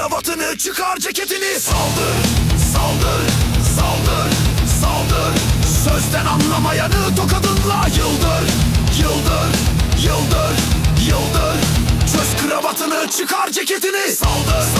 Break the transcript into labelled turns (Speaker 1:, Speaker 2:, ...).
Speaker 1: Kravatını çıkar ceketini. Saldır, saldır, saldır, saldır. Sözden anlamayanı tokadınla Yıldır, yıldır, yıldır, yıldır. Çöz kravatını çıkar ceketini. Saldır, saldır